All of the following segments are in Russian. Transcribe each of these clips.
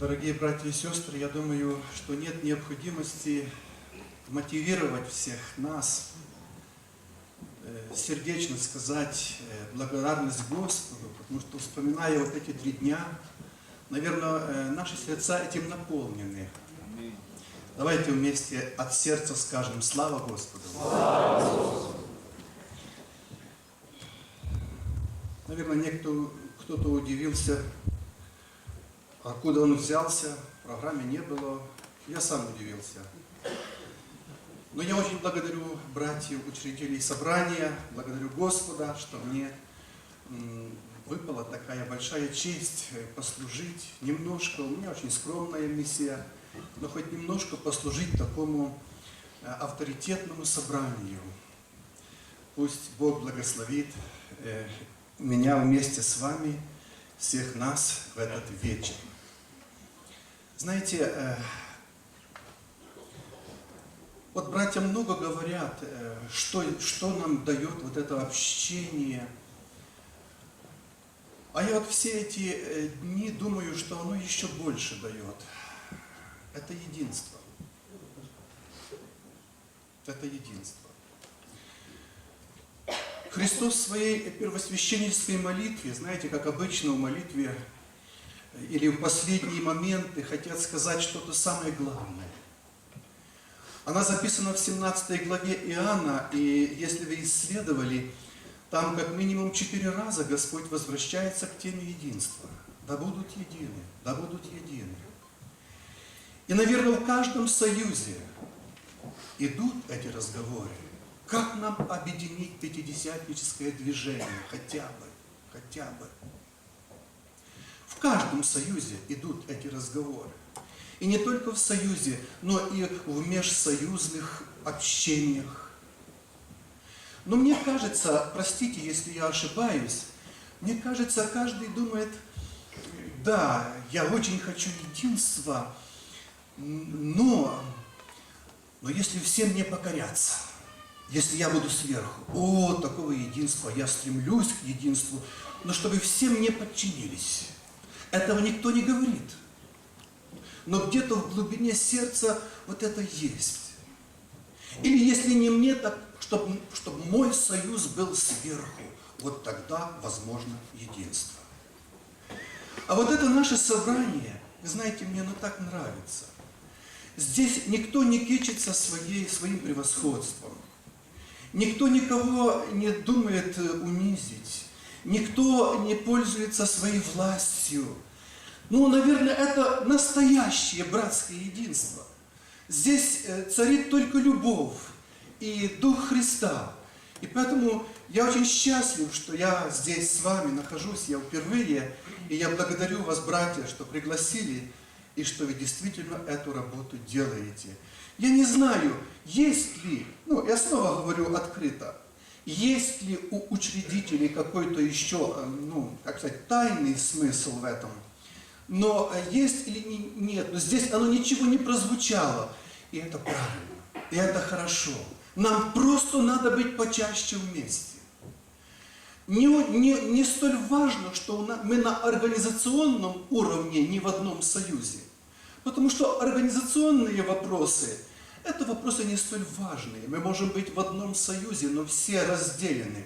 Дорогие братья и сестры, я думаю, что нет необходимости мотивировать всех нас, э, сердечно сказать э, благодарность Господу, потому что вспоминая вот эти три дня, наверное, э, наши сердца этим наполнены. Давайте вместе от сердца скажем «Слава Господу!» Наверное, некто, кто-то удивился, откуда он взялся, в программе не было. Я сам удивился. Но я очень благодарю братьев, учредителей собрания, благодарю Господа, что мне выпала такая большая честь э, послужить немножко. У меня очень скромная миссия, но хоть немножко послужить такому э, авторитетному собранию. Пусть Бог благословит э, меня вместе с вами, всех нас в этот вечер. Знаете, э, вот братья много говорят, э, что, что нам дает вот это общение. А я вот все эти э, дни думаю, что оно еще больше дает. Это единство. Это единство. Христос в своей первосвященнической молитве, знаете, как обычно в молитве или в последние моменты хотят сказать что-то самое главное. Она записана в 17 главе Иоанна, и если вы исследовали, там как минимум четыре раза Господь возвращается к теме единства. Да будут едины, да будут едины. И, наверное, в каждом союзе идут эти разговоры. Как нам объединить пятидесятническое движение? Хотя бы, хотя бы. В каждом союзе идут эти разговоры. И не только в союзе, но и в межсоюзных общениях. Но мне кажется, простите, если я ошибаюсь, мне кажется, каждый думает, да, я очень хочу единства, но, но если всем не покоряться, если я буду сверху, о, такого единства, я стремлюсь к единству, но чтобы все мне подчинились. Этого никто не говорит. Но где-то в глубине сердца вот это есть. Или если не мне, так чтобы, чтобы мой союз был сверху. Вот тогда возможно единство. А вот это наше собрание, вы знаете, мне оно так нравится. Здесь никто не кичится своей, своим превосходством. Никто никого не думает э, унизить. Никто не пользуется своей властью. Ну, наверное, это настоящее братское единство. Здесь э, царит только любовь и Дух Христа. И поэтому я очень счастлив, что я здесь с вами нахожусь, я впервые. И я благодарю вас, братья, что пригласили и что вы действительно эту работу делаете. Я не знаю, есть ли, ну, я снова говорю открыто, есть ли у учредителей какой-то еще, э, ну, как сказать, тайный смысл в этом. Но э, есть или нет, но здесь оно ничего не прозвучало. И это правильно, и это хорошо. Нам просто надо быть почаще вместе. Не, не, не столь важно, что мы на организационном уровне не в одном союзе. Потому что организационные вопросы – это вопросы не столь важные. Мы можем быть в одном союзе, но все разделены.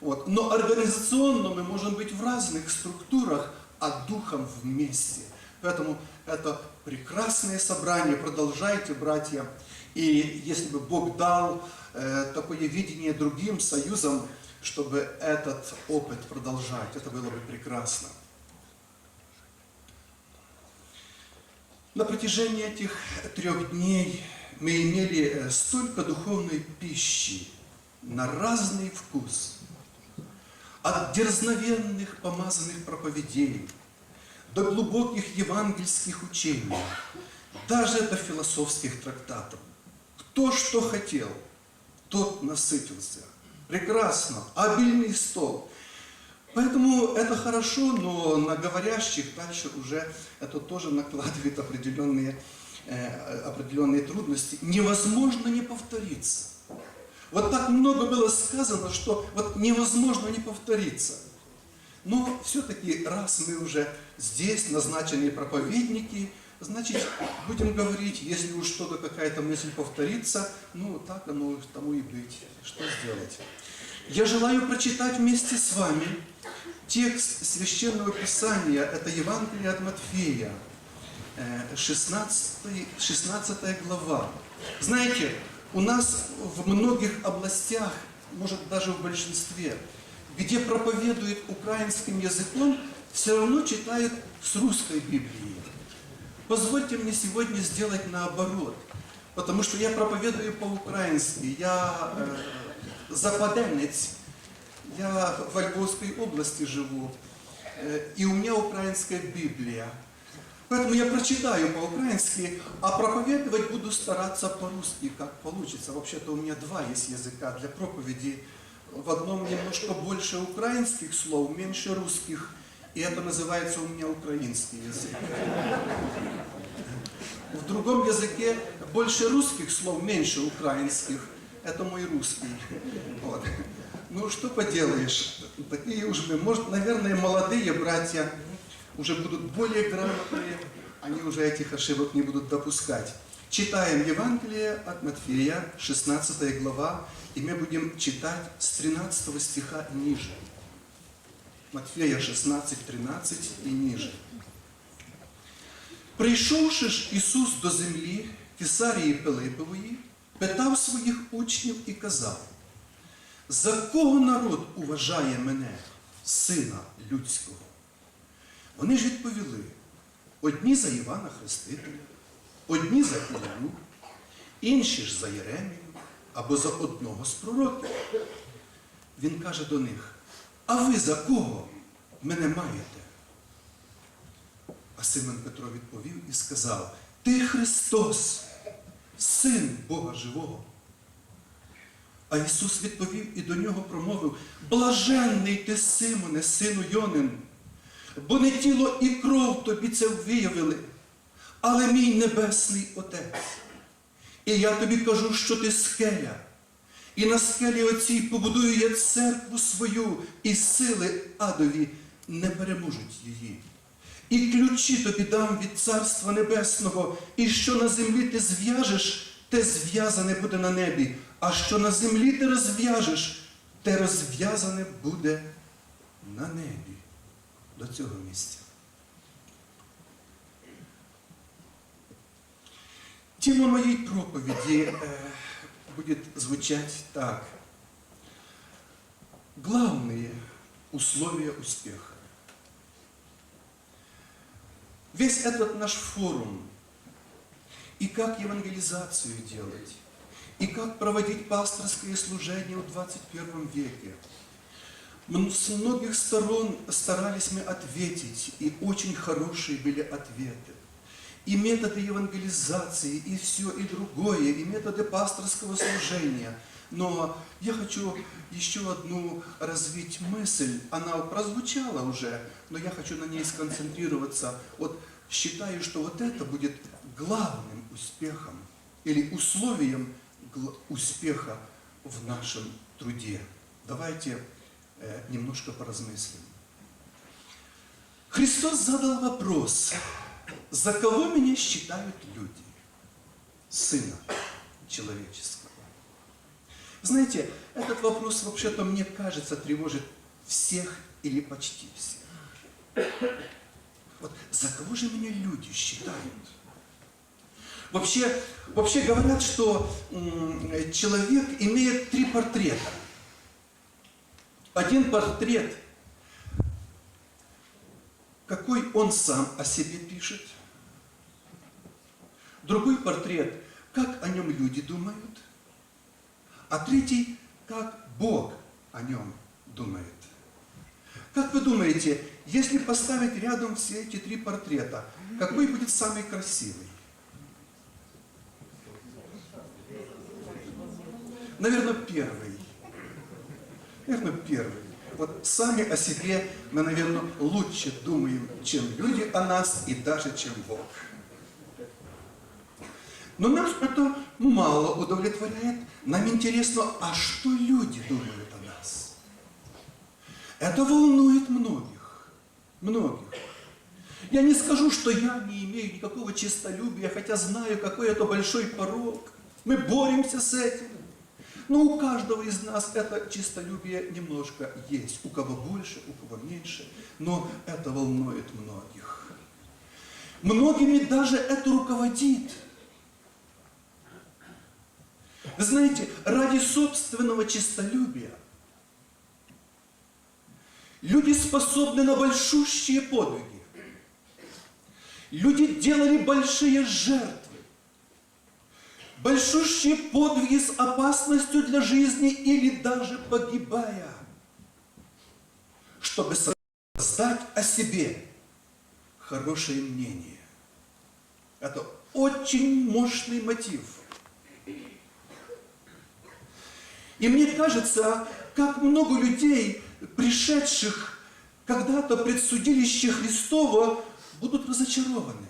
Вот. Но организационно мы можем быть в разных структурах, а духом вместе. Поэтому это прекрасное собрание. Продолжайте, братья. И если бы Бог дал э, такое видение другим союзам, чтобы этот опыт продолжать, это было бы прекрасно. На протяжении этих трех дней мы имели э, столько духовной пищи на разный вкус. От дерзновенных помазанных проповедей до глубоких евангельских учений, даже до философских трактатов. Кто что хотел, тот насытился. Прекрасно, обильный стол. Поэтому это хорошо, но на говорящих дальше уже это тоже накладывает определенные, э, определенные трудности. Невозможно не повториться. Вот так много было сказано, что вот невозможно не повториться. Но все-таки, раз мы уже здесь, назначенные проповедники, значит, будем говорить, если уж что-то, какая-то мысль повторится, ну, так оно тому и быть. Что сделать? Я желаю прочитать вместе с вами текст Священного Писания, это Евангелие от Матфея, э, 16, 16 глава. Знаете, у нас в многих областях, может даже в большинстве, где проповедуют украинским языком, все равно читают с русской Библии. Позвольте мне сегодня сделать наоборот, потому что я проповедую по-украински, я э, западенец, я в Львовской области живу, э, и у меня украинская Библия. Поэтому я прочитаю по-украински, а проповедовать буду стараться по-русски, как получится. Вообще-то у меня два есть языка для проповеди. В одном немножко больше украинских слов, меньше русских. И это называется у меня украинский язык. В другом языке больше русских слов, меньше украинских Это мой русский. Вот. Ну, что поделаешь, такие уж мы. Может, наверное, молодые братья уже будут более грамотные, они уже этих ошибок не будут допускать. Читаем Евангелие от Матфея, 16 глава, и мы будем читать с 13 стиха и ниже. Матфея 16, 13 і ніже. Прийшовши ж Ісус до землі Кесарії Пилипової, питав своїх учнів і казав, за кого народ уважає мене, сина людського? Вони ж відповіли, одні за Івана Хрестителя, одні за Іллю, інші ж за Єремію або за одного з пророків. Він каже до них, а ви за кого мене маєте? А Симон Петро відповів і сказав, Ти Христос, Син Бога Живого. А Ісус відповів і до нього промовив, Блаженний ти, Симоне, сину Йонин, бо не тіло і кров тобі це виявили, але мій небесний Отець. І я тобі кажу, що ти скеля, і на скелі оцій побудую я церкву свою, і сили адові не переможуть її. І ключі тобі дам від Царства Небесного, і що на землі ти зв'яжеш, те зв'язане буде на небі, а що на землі ти розв'яжеш, те розв'язане буде на небі. До цього місця. Тема моей проповеди э, будет звучать так. Главные условия успеха. Весь этот наш форум, и как евангелизацию делать, и как проводить пасторское служение в 21 веке. С многих сторон старались мы ответить, и очень хорошие были ответы. И методы евангелизации, и все, и другое, и методы пасторского служения. Но я хочу еще одну развить мысль. Она прозвучала уже, но я хочу на ней сконцентрироваться. Вот считаю, что вот это будет главным успехом или условием успеха в нашем труде. Давайте э, немножко поразмыслим. Христос задал вопрос, за кого меня считают люди? Сына человеческого. Знаете, этот вопрос вообще-то, мне кажется, тревожит всех или почти всех. Вот за кого же меня люди считают? Вообще, вообще говорят, что человек имеет три портрета. Один портрет, какой он сам о себе пишет. Другой портрет, как о нем люди думают. А третий, как Бог о нем думает. Как вы думаете, если поставить рядом все эти три портрета, какой будет самый красивый? Наверное, первый. Наверное, первый. Вот сами о себе мы, наверное, лучше думаем, чем люди о нас и даже чем Бог. Но нас это мало удовлетворяет. Нам интересно, а что люди думают о нас? Это волнует многих. Многих. Я не скажу, что я не имею никакого честолюбия, хотя знаю, какой это большой порог. Мы боремся с этим. Но у каждого из нас это честолюбие немножко есть. У кого больше, у кого меньше. Но это волнует многих. Многими даже это руководит. Знаете, ради собственного честолюбия люди способны на большущие подвиги. Люди делали большие жертвы, большущие подвиги с опасностью для жизни или даже погибая, чтобы создать о себе хорошее мнение. Это очень мощный мотив. И мне кажется, как много людей, пришедших когда-то пред судилище Христово, будут разочарованы.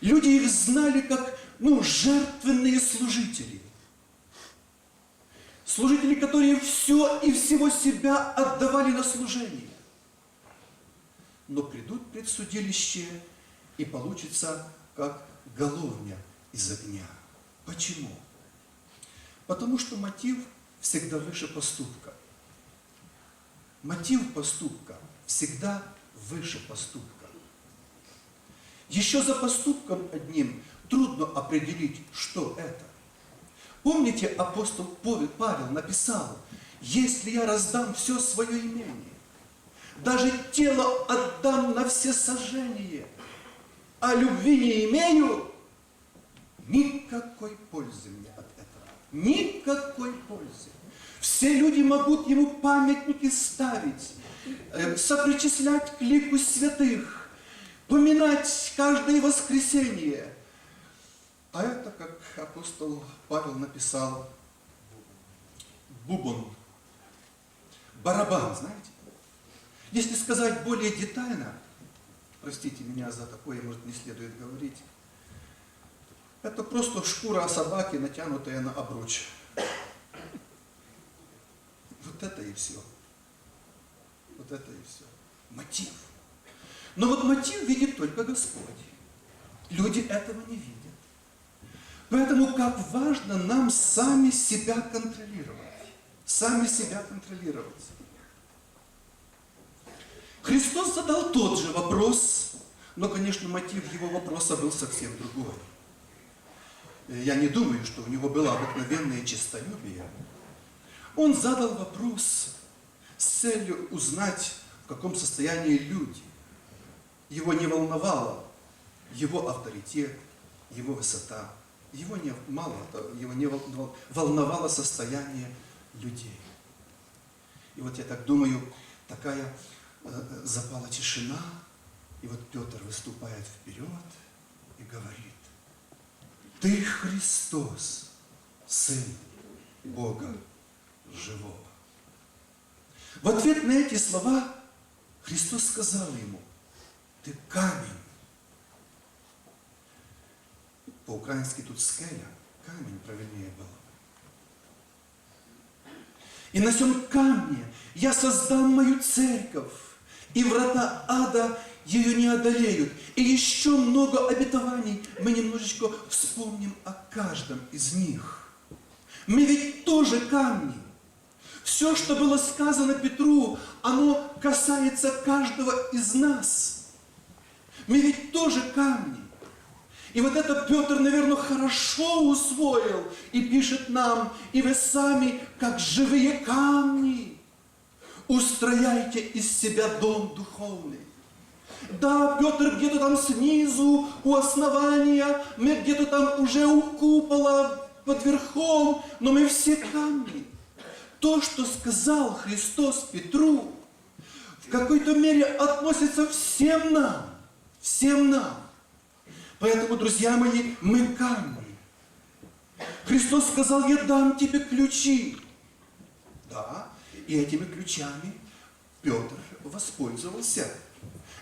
Люди их знали как, ну, жертвенные служители. Служители, которые все и всего себя отдавали на служение. Но придут пред судилище и получится как головня из огня. Почему? Потому что мотив всегда выше поступка. Мотив поступка всегда выше поступка. Еще за поступком одним трудно определить, что это. Помните, апостол Павел написал, если я раздам все свое имение, даже тело отдам на все сожжения, а любви не имею, никакой пользы мне. Никакой пользы. Все люди могут ему памятники ставить, э, сопричислять к лику святых, поминать каждое воскресенье. А это, как апостол Павел написал, бубон, барабан, знаете? Если сказать более детально, простите меня за такое, может, не следует говорить, это просто шкура собаки, натянутая на обруч. Вот это и все. Вот это и все. Мотив. Но вот мотив видит только Господь. Люди этого не видят. Поэтому как важно нам сами себя контролировать. Сами себя контролировать. Христос задал тот же вопрос, но, конечно, мотив его вопроса был совсем другой. Я не думаю, что у него было обыкновенное честолюбие. Он задал вопрос с целью узнать, в каком состоянии люди. Его не волновало его авторитет, его высота. Его не, мало его не волновало состояние людей. И вот я так думаю, такая э, запала тишина, и вот Петр выступает вперед и говорит, ты Христос, Сын Бога живого. В ответ на эти слова Христос сказал ему, ты камень. По-украински тут скеля, камень правильнее было. И на сем камне я создам мою церковь, и врата ада ее не одолеют. И еще много обетований. Мы немножечко вспомним о каждом из них. Мы ведь тоже камни. Все, что было сказано Петру, оно касается каждого из нас. Мы ведь тоже камни. И вот это Петр, наверное, хорошо усвоил и пишет нам, и вы сами, как живые камни, устрояйте из себя дом духовный. Да, Петр где-то там снизу, у основания, мы где-то там уже у купола, под верхом, но мы все камни. То, что сказал Христос Петру, в какой-то мере относится всем нам, всем нам. Поэтому, друзья мои, мы камни. Христос сказал, я дам тебе ключи. Да, и этими ключами Петр воспользовался.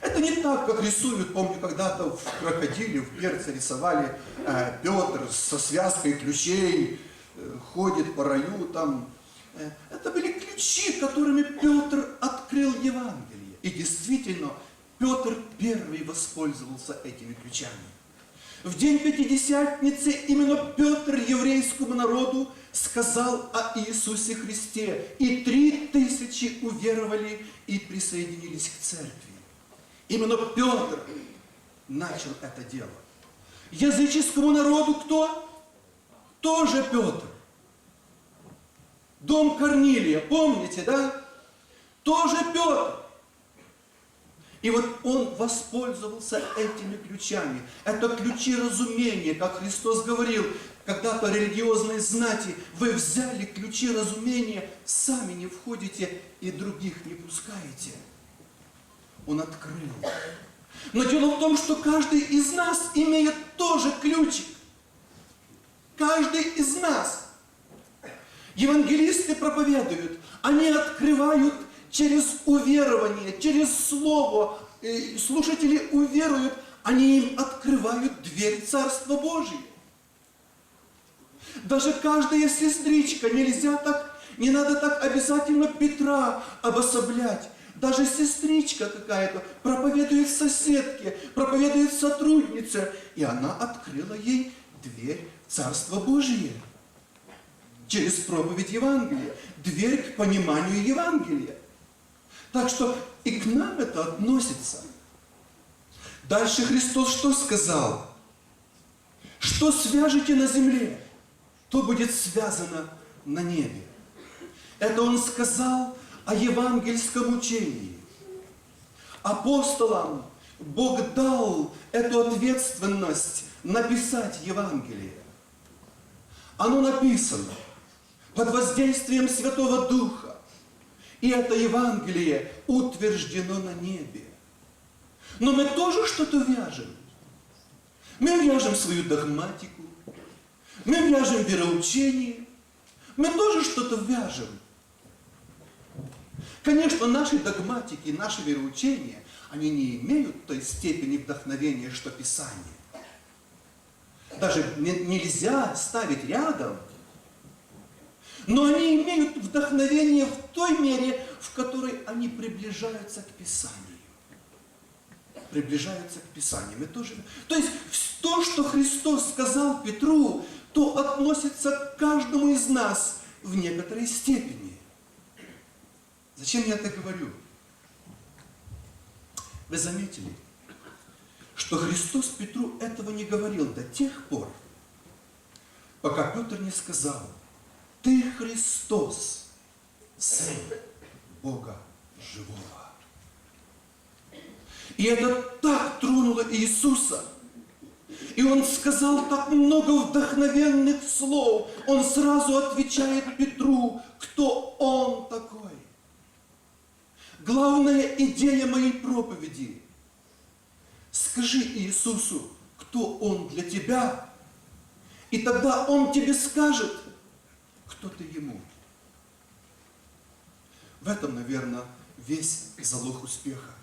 Это не так, как рисуют, помню, когда-то в крокодиле, в перце рисовали э, Петр со связкой ключей, э, ходит по раю там. Э, это были ключи, которыми Петр открыл Евангелие. И действительно, Петр первый воспользовался этими ключами. В день Пятидесятницы именно Петр еврейскому народу сказал о Иисусе Христе. И три тысячи уверовали и присоединились к церкви. Именно Петр начал это дело. Языческому народу кто? Тоже Петр. Дом Корнилия, помните, да? Тоже Петр. И вот он воспользовался этими ключами. Это ключи разумения, как Христос говорил, когда-то религиозной знати, вы взяли ключи разумения, сами не входите и других не пускаете. Он открыл. Но дело в том, что каждый из нас имеет тоже ключик. Каждый из нас. Евангелисты проповедуют, они открывают через уверование, через слово. Слушатели уверуют, они им открывают дверь Царства Божия. Даже каждая сестричка, нельзя так, не надо так обязательно Петра обособлять. Даже сестричка какая-то проповедует соседке, проповедует сотруднице, и она открыла ей дверь Царства Божие через проповедь Евангелия, дверь к пониманию Евангелия. Так что и к нам это относится. Дальше Христос что сказал? Что свяжете на земле, то будет связано на небе. Это Он сказал о евангельском учении. Апостолам Бог дал эту ответственность написать Евангелие. Оно написано под воздействием Святого Духа. И это Евангелие утверждено на небе. Но мы тоже что-то вяжем. Мы вяжем свою догматику, мы вяжем вероучение, мы тоже что-то вяжем. Конечно, наши догматики, наши вероучения, они не имеют той степени вдохновения, что Писание. Даже нельзя ставить рядом – но они имеют вдохновение в той мере, в которой они приближаются к Писанию. Приближаются к Писанию. Мы тоже... То есть то, что Христос сказал Петру, то относится к каждому из нас в некоторой степени. Зачем я это говорю? Вы заметили, что Христос Петру этого не говорил до тех пор, пока Петр не сказал – ты Христос, Сын Бога Живого. И это так тронуло Иисуса. И Он сказал так много вдохновенных слов. Он сразу отвечает Петру, кто Он такой. Главная идея моей проповеди. Скажи Иисусу, кто Он для тебя, и тогда Он тебе скажет – кто ты ему. В этом, наверное, весь залог успеха.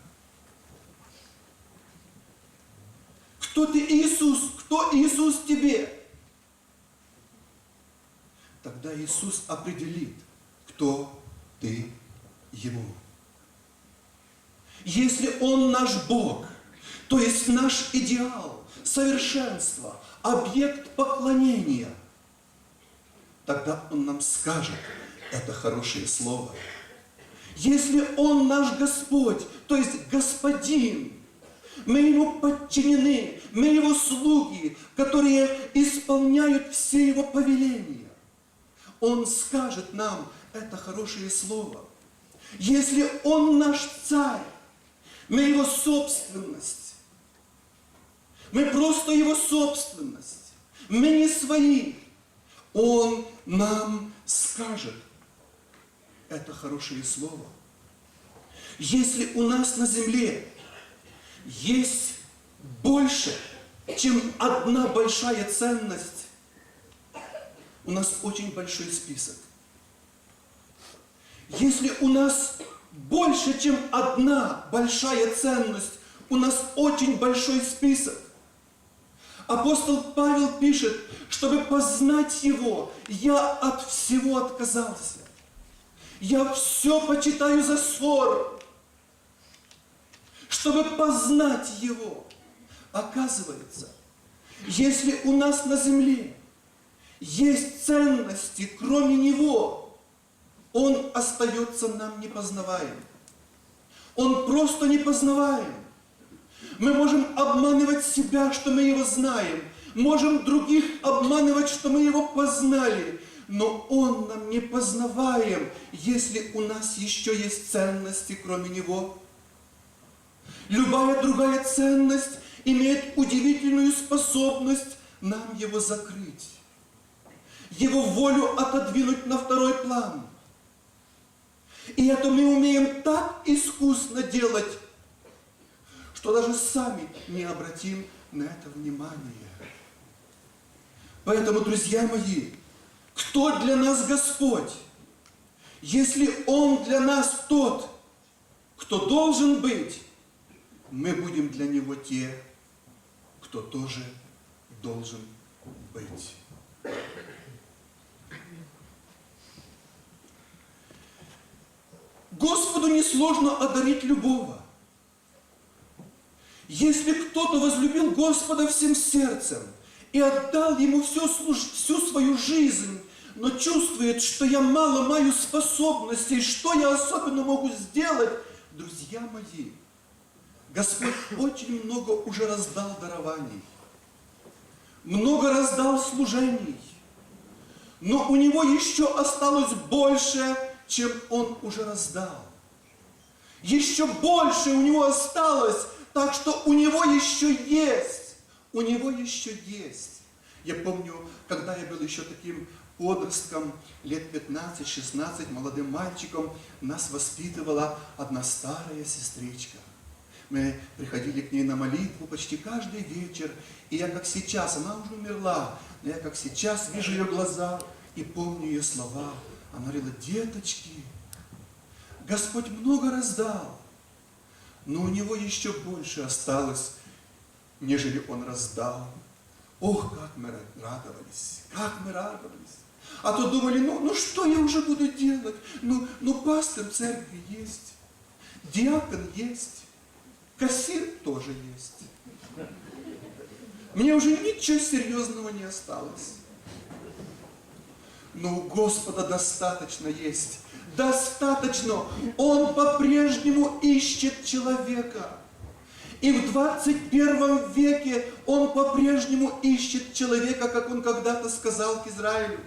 Кто ты Иисус? Кто Иисус тебе? Тогда Иисус определит, кто ты ему. Если Он наш Бог, то есть наш идеал, совершенство, объект поклонения – тогда Он нам скажет это хорошее слово. Если Он наш Господь, то есть Господин, мы Ему подчинены, мы Его слуги, которые исполняют все Его повеления. Он скажет нам это хорошее слово. Если Он наш царь, мы Его собственность. Мы просто Его собственность. Мы не свои. Он нам скажет это хорошее слово. Если у нас на земле есть больше, чем одна большая ценность, у нас очень большой список. Если у нас больше, чем одна большая ценность, у нас очень большой список. Апостол Павел пишет, чтобы познать Его, я от всего отказался. Я все почитаю за ссор. чтобы познать Его. Оказывается, если у нас на земле есть ценности, кроме Него, Он остается нам непознаваем. Он просто непознаваем. Мы можем обманывать себя, что мы Его знаем. Можем других обманывать, что мы Его познали. Но Он нам не познаваем, если у нас еще есть ценности, кроме Него. Любая другая ценность имеет удивительную способность нам Его закрыть. Его волю отодвинуть на второй план. И это мы умеем так искусно делать, что даже сами не обратим на это внимание. Поэтому, друзья мои, кто для нас Господь? Если Он для нас тот, кто должен быть, мы будем для Него те, кто тоже должен быть. Господу несложно одарить любого. Если кто-то возлюбил Господа всем сердцем и отдал Ему всю, всю свою жизнь, но чувствует, что я мало маю способностей, что я особенно могу сделать, друзья мои, Господь очень много уже раздал дарований, много раздал служений, но у Него еще осталось больше, чем Он уже раздал. Еще больше у Него осталось, так что у Него еще есть, у Него еще есть. Я помню, когда я был еще таким подростком, лет 15-16, молодым мальчиком, нас воспитывала одна старая сестричка. Мы приходили к ней на молитву почти каждый вечер, и я как сейчас, она уже умерла, но я как сейчас вижу ее глаза и помню ее слова. Она говорила, деточки, Господь много раздал, но у него еще больше осталось, нежели Он раздал. Ох, как мы радовались, как мы радовались. А то думали, ну, ну что я уже буду делать? Ну, ну пастор церкви есть, диакон есть, кассир тоже есть. Мне уже ничего серьезного не осталось. Но у Господа достаточно есть. Достаточно. Он по-прежнему ищет человека. И в 21 веке он по-прежнему ищет человека, как он когда-то сказал к Израилю.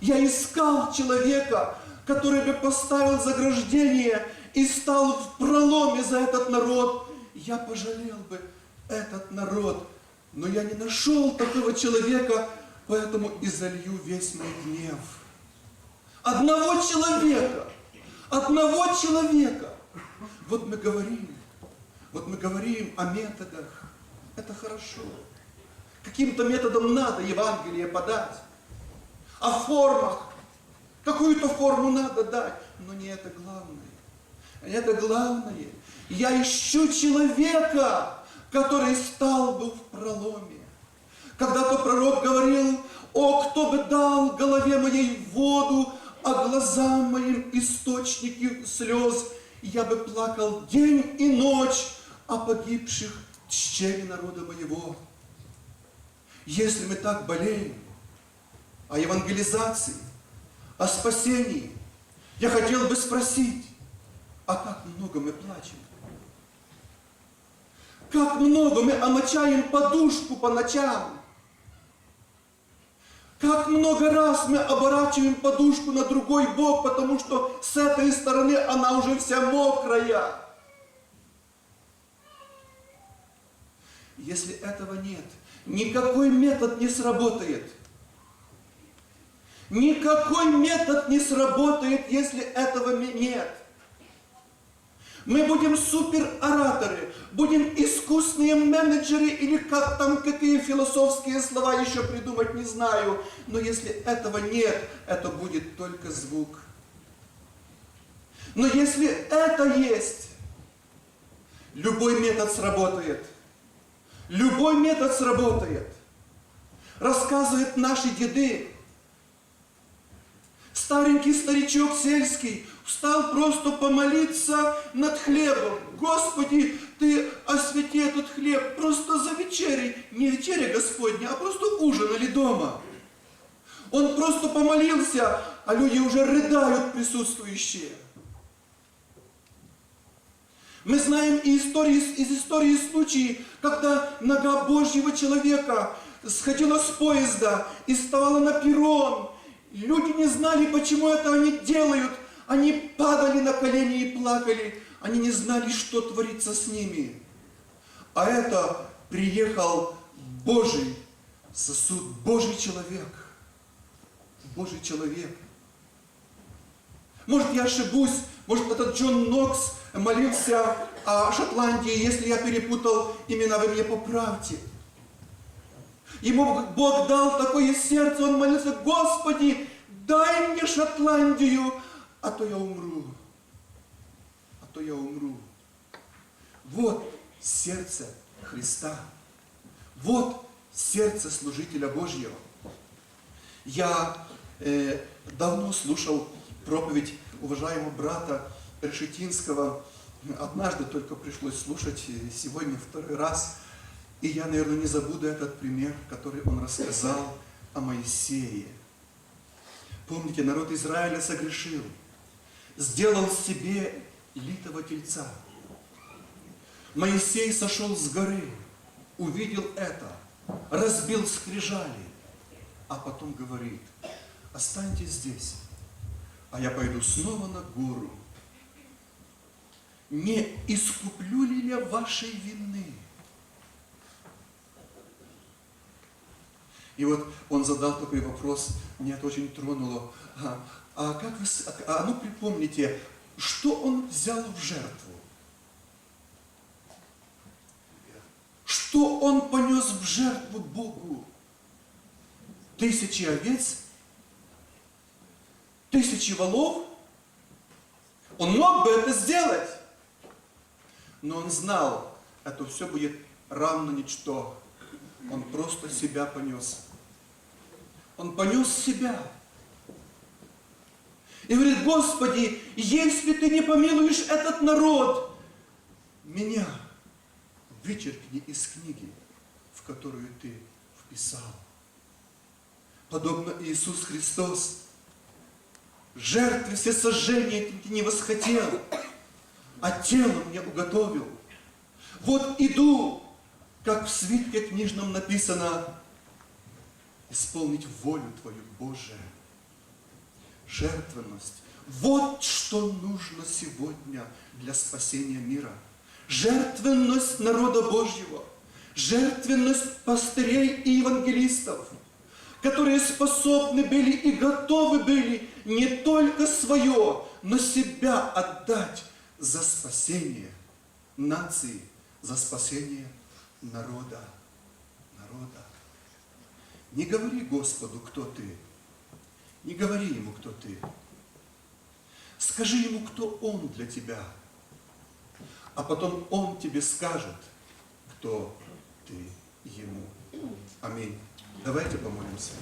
Я искал человека, который бы поставил заграждение и стал в проломе за этот народ. Я пожалел бы этот народ, но я не нашел такого человека, поэтому и залью весь мой гнев. Одного человека, одного человека. Вот мы говорим, вот мы говорим о методах. Это хорошо. Каким-то методом надо Евангелие подать о формах. Какую-то форму надо дать, но не это главное. Это главное. Я ищу человека, который стал бы в проломе. Когда-то пророк говорил, о, кто бы дал голове моей воду, а глазам моим источники слез, я бы плакал день и ночь о погибших тщели народа моего. Если мы так болеем, о евангелизации, о спасении, я хотел бы спросить, а как много мы плачем? Как много мы омочаем подушку по ночам? Как много раз мы оборачиваем подушку на другой бок, потому что с этой стороны она уже вся мокрая. Если этого нет, никакой метод не сработает – Никакой метод не сработает, если этого нет. Мы будем суперораторы, будем искусные менеджеры или как там, какие философские слова еще придумать, не знаю. Но если этого нет, это будет только звук. Но если это есть, любой метод сработает. Любой метод сработает. Рассказывают наши деды, Старенький старичок сельский встал просто помолиться над хлебом. Господи, Ты освети этот хлеб просто за вечерей. Не вечеря Господня, а просто ужинали дома. Он просто помолился, а люди уже рыдают присутствующие. Мы знаем и истории, из истории случаи, когда нога Божьего человека сходила с поезда и вставала на перрон. Люди не знали, почему это они делают. Они падали на колени и плакали. Они не знали, что творится с ними. А это приехал Божий сосуд, Божий человек. Божий человек. Может, я ошибусь, может, этот Джон Нокс молился о Шотландии, если я перепутал имена, вы меня поправьте. Ему Бог дал такое сердце, он молился, Господи, дай мне Шотландию, а то я умру. А то я умру. Вот сердце Христа. Вот сердце служителя Божьего. Я э, давно слушал проповедь уважаемого брата Решетинского. Однажды только пришлось слушать, и сегодня второй раз. И я, наверное, не забуду этот пример, который он рассказал о Моисее. Помните, народ Израиля согрешил, сделал себе литого тельца. Моисей сошел с горы, увидел это, разбил скрижали, а потом говорит, останьтесь здесь, а я пойду снова на гору. Не искуплю ли я вашей вины? И вот он задал такой вопрос, меня это очень тронуло. А, а как вы, с- а, ну припомните, что он взял в жертву? Что он понес в жертву Богу? Тысячи овец? Тысячи волов? Он мог бы это сделать. Но он знал, это все будет равно ничто. Он просто себя понес. Он понес себя. И говорит, Господи, если ты не помилуешь этот народ, меня вычеркни из книги, в которую ты вписал. Подобно Иисус Христос, жертвы все сожжения ты не восхотел, а тело мне уготовил. Вот иду, как в свитке книжном написано, исполнить волю Твою, Божия. Жертвенность. Вот что нужно сегодня для спасения мира. Жертвенность народа Божьего. Жертвенность пастырей и евангелистов, которые способны были и готовы были не только свое, но себя отдать за спасение нации, за спасение народа. Народа. Не говори Господу, кто ты. Не говори Ему, кто ты. Скажи Ему, кто Он для тебя. А потом Он тебе скажет, кто ты Ему. Аминь. Давайте помолимся.